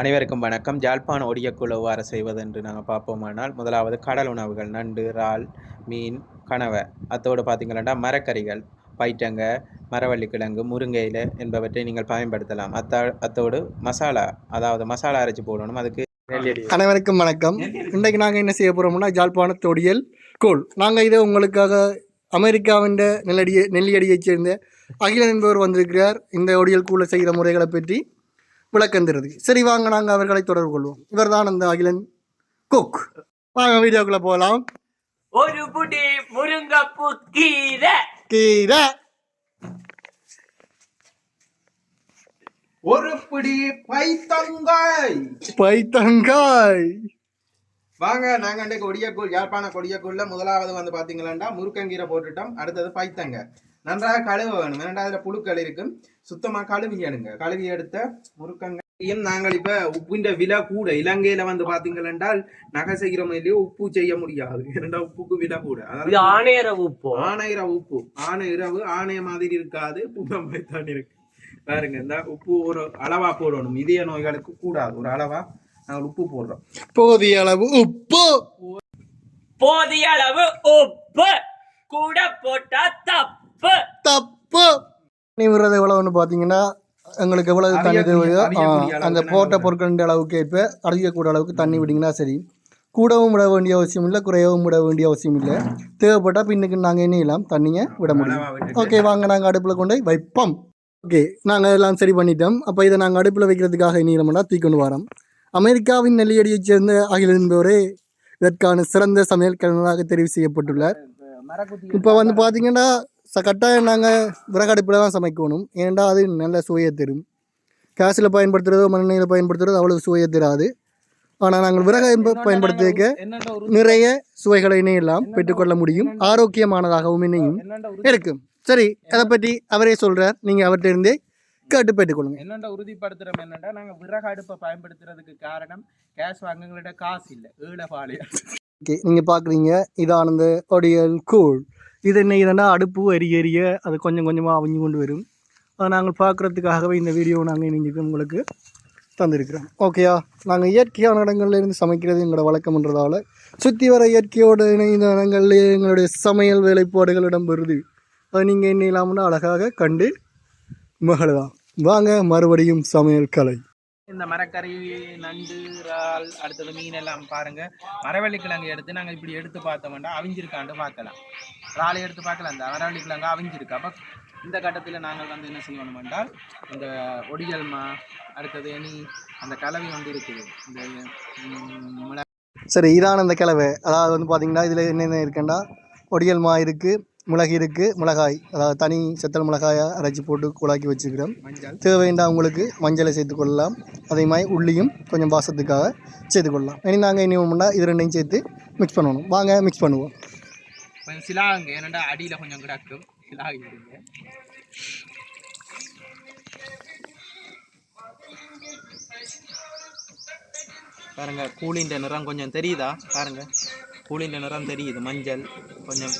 அனைவருக்கும் வணக்கம். ஜாழ்ப்பாண ஒடியக்குழு எவ்வாறு செய்வது என்று நாங்கள் பார்ப்போமானால் முதலாவது கடல் உணவுகள் நண்டு இறால் மீன் கணவை அத்தோடு பார்த்தீங்கன்னா மரக்கறிகள் பைட்டங்க மரவள்ளி கிழங்கு முருங்கையில என்பவற்றை நீங்கள் பயன்படுத்தலாம். அத்தா அத்தோடு மசாலா அதாவது மசாலா அரைச்சி போடணும். அதுக்கு நெல்லியடி. அனைவருக்கும் வணக்கம். இன்றைக்கு நாங்கள் என்ன செய்ய போகிறோம்னா ஜாழ்ப்பாண தொடியல் கோல் நாங்கள் இதை உங்களுக்காக அமெரிக்காவின் நெல்லடியை நெல்லியடியைச் சேர்ந்த அகிலன் என்பவர் வந்திருக்கிறார். இந்த ஒடியல் கூழ செய்கிற முறைகளை பற்றி விளக்கம் தருது சரி வாங்க நாங்கள் அவர்களை தொடர்பு கொள்வோம். இவர்தான் அந்த அகிலன் குக் வாங்க வீடியோக்குள்ளே போகலாம் ஒரு புடி முருங்கப்பூ கீரை. கீரை. ஒரு பிடி பைத்தங்காய். பைத்தங்காய். வாங்க நாங்க அன்றைக்கு ஒடியக்கூழ் யாழ்ப்பாண கொடியக்கூழ்ல முதலாவது வந்து பாத்தீங்களா முருக்கங்கீரை போட்டுட்டோம். அடுத்தது பைத்தங்க. நன்றாக கழுவ வேணும். ஏன்னா அதுல புழுக்கள் இருக்கும் சுத்தமா கழுவி எடுங்க. கழுவி எடுத்த முருக்கங்காயும் நாங்கள் இப்ப உப்புன்ற விலை கூட இலங்கையில வந்து பாத்தீங்களென்றால் நகை செய்கிறோம் இல்லையோ உப்பு செய்ய முடியாது. ஏன்னா உப்புக்கு விலை கூட. அதாவது ஆணையர உப்பு? ஆணையிற உப்பு. ஆணை இரவு ஆணைய மாதிரி இருக்காது. புகம்பை தான் இருக்கு. பாருங்க இந்த உப்பு ஒரு அளவா போடணும். இதய நோய்களுக்கு கூடாது. ஒரு அளவா நாங்கள் உப்பு போடுறோம். போதிய அளவு உப்பு. போதிய அளவு உப்பு. கூட போட்டா தப்பு. தப்பு. நீ விடுறது எவ்வளவுன்னு பார்த்தீங்கன்னா எங்களுக்கு எவ்வளவு தண்ணி தேவையோ அந்த போட்ட. பொருட்களின் அளவுக்கு ஏற்ப அடிக்கக்கூடிய அளவுக்கு தண்ணி விட்டீங்கன்னா சரி. கூடவும் விட வேண்டிய அவசியம் இல்லை குறையவும் விட வேண்டிய அவசியம் இல்லை. தேவைப்பட்டால் பின்னுக்கு நாங்கள் என்ன தண்ணியை விட முடியும். ஓகே வாங்க நாங்கள் அடுப்பில் கொண்டு போய் வைப்போம். ஓகே நாங்கள் எல்லாம் சரி பண்ணிட்டோம். அப்போ இதை நாங்கள் அடுப்பில் வைக்கிறதுக்காக நீளமெண்டா தீக்கொண்டு வரோம். அமெரிக்காவின் நெல்லியடியைச் சேர்ந்த அகில என்பவரே இதற்கான சிறந்த சமையல் கலைஞராக தெரிவு செய்யப்பட்டுள்ளார். இப்போ வந்து பார்த்தீங்கன்னா ச கட்டாயம் நாங்கள் விறகடுப்பில் தான் சமைக்கணும். ஏன்டா அது நல்ல சுவையை தரும். கேஸில் பயன்படுத்துகிறதோ மண்ணெண்ணெயில் பயன்படுத்துகிறதோ அவ்வளவு சுவையை தராது. ஆனால் நாங்கள் விறகை பயன்படுத்திக்க நிறைய சுவைகளை இணையெல்லாம் பெற்றுக்கொள்ள முடியும். ஆரோக்கியமானதாகவும் இணையும். இருக்கும் சரி அதை பற்றி அவரே சொல்கிறார் நீங்கள் அவர்கிட்ட இருந்தே கேட்டு பெற்றுக்கொள்ளுங்க. என்னென்ன உறுதிப்படுத்துறோம் என்னன்னா நாங்க விறகு அடுப்பை பயன்படுத்துறதுக்கு காரணம் கேஸ் வாங்குங்களோட காசு இல்லை. ஏழை பாலியா ஓகே நீங்கள் பார்க்குறீங்க இதான இந்த ஒடியல் கூழ். இது என்ன இதுனா அடுப்பு எரிய எரிய அது கொஞ்சம் கொஞ்சமாக அவிஞ்சு கொண்டு வரும். அதை நாங்கள் பார்க்குறதுக்காகவே இந்த வீடியோ நாங்கள் இன்றைக்கி உங்களுக்கு தந்திருக்கிறோம். ஓகேயா நாங்கள் இயற்கையான இடங்கள்லேருந்து சமைக்கிறது எங்களோட வழக்கம்ன்றதால சுற்றி வர இயற்கையோடு இணைந்த இடங்கள்லேயே எங்களுடைய சமையல் வேலைப்பாடுகள் இடம்பெறுது. அதை நீங்கள் என்ன இல்லாமல் அழகாக கண்டு மகளலாம் வாங்க மறுபடியும் சமையல் கலை. இந்த மரக்கறி நண்டு இறால் அடுத்தது மீன் எல்லாம் பாருங்க. மரவள்ளி கிழங்கு எடுத்து நாங்கள் இப்படி எடுத்து பார்த்தோம்னா அவிஞ்சிருக்காண்டு பார்க்கலாம். இறாலை எடுத்து பார்க்கலாம். இந்த மரவள்ளி கிழங்கு அவிஞ்சிருக்கு. அப்போ இந்த கட்டத்தில் நாங்கள் வந்து என்ன செய்யணும் என்றால் இந்த ஒடிகல்மா அடுத்தது இனி அந்த கலவை வந்து இருக்குது. இந்த சரி இதான அந்த கிழவை. அதாவது வந்து பார்த்தீங்கன்னா இதில் என்னென்ன இருக்குன்னா ஒடியல்மா இருக்குது மிளகு இருக்குது மிளகாய் அதாவது தனி செத்தல் மிளகாயாக அரைச்சி போட்டு குழாக்கி வச்சுக்கிறோம் தேவைண்டா உங்களுக்கு மஞ்சளை சேர்த்துக்கொள்ளலாம் அதே மாதிரி உள்ளியும் கொஞ்சம் பாசத்துக்காக சேர்த்துக்கொள்ளலாம் இனி நாங்கள் இனி ஒன்றா இது ரெண்டையும் சேர்த்து மிக்ஸ் பண்ணணும். வாங்க மிக்ஸ் பண்ணுவோம். கொஞ்சம் சிலாங்க ஏன்னா அடியில் கொஞ்சம் கிடக்கும். பாருங்க கூலின்ற நிறம் கொஞ்சம் தெரியுதா? பாருங்க கூலின்ற நிறம் தெரியுது. மஞ்சள் கொஞ்சம்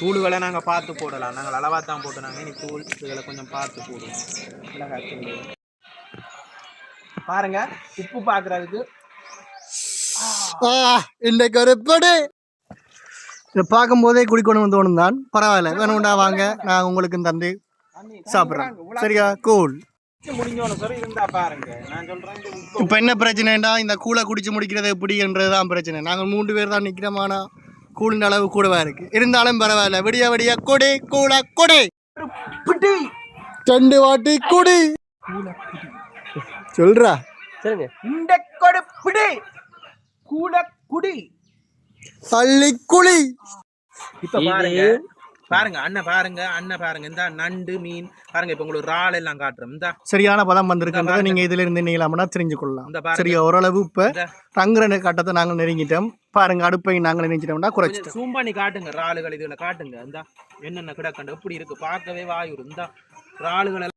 தூளுகளை நாங்கள் பார்த்து போடலாம். நாங்கள் அளவாக தான் போட்டு நாங்கள் இனி தூள் இதுகளை கொஞ்சம் பார்த்து போடுவோம். பாருங்க உப்பு பார்க்குறதுக்கு. ஆ இந்த கருப்படு இதை பார்க்கும்போதே குடிக்கணும்னு தோணும் தான். பரவாயில்ல வேணும்டா வாங்க. நான் உங்களுக்கு தந்து சாப்பிட்றேன். சரியா? கூல் பாருங்க இப்போ என்ன பிரச்சனைடா? இந்த கூழை குடிச்சு முடிக்கிறது எப்படின்றது தான் பிரச்சனை. நாங்கள் மூன்று பேர் தான் நிற்கிறோமானா கூலின் அளவு கூடவா இருக்கு? இருந்தாலும் பரவாயில்ல. விடிய விடிய கொடி கூழ கொடி. ரெண்டு வாட்டி குடி. சொல்றா. சரிங்க இந்த கூட குடி. அள்ளி குழி. இப்ப பாருங்க. பாருங்க அண்ணன் பாருங்க அண்ணன் பாருங்க இந்த நண்டு மீன் பாருங்க இப்ப உங்களுக்கு இறால் எல்லாம் காட்டுறோம். இந்த. சரியான பதம் வந்திருக்குன்றதை நீங்க இதுல இருந்து நீங்களாமனா தெரிஞ்சு கொள்ளலாம். சரியா ஓரளவு இப்ப ரங்குற கட்டத்தை நாங்கள் நெருங்கிட்டோம். பாருங்க அடுப்பை நாங்கள் நெருங்கிட்டோம்னா குறைச்சிட்டோம். zoom பண்ணி காட்டுங்க இறாலுகள் இதுல காட்டுங்க. இந்த என்னென்ன கிடக்கண்டு எப்படி இருக்கு? பார்க்கவே வாயுறு இந்த இறாலுகள்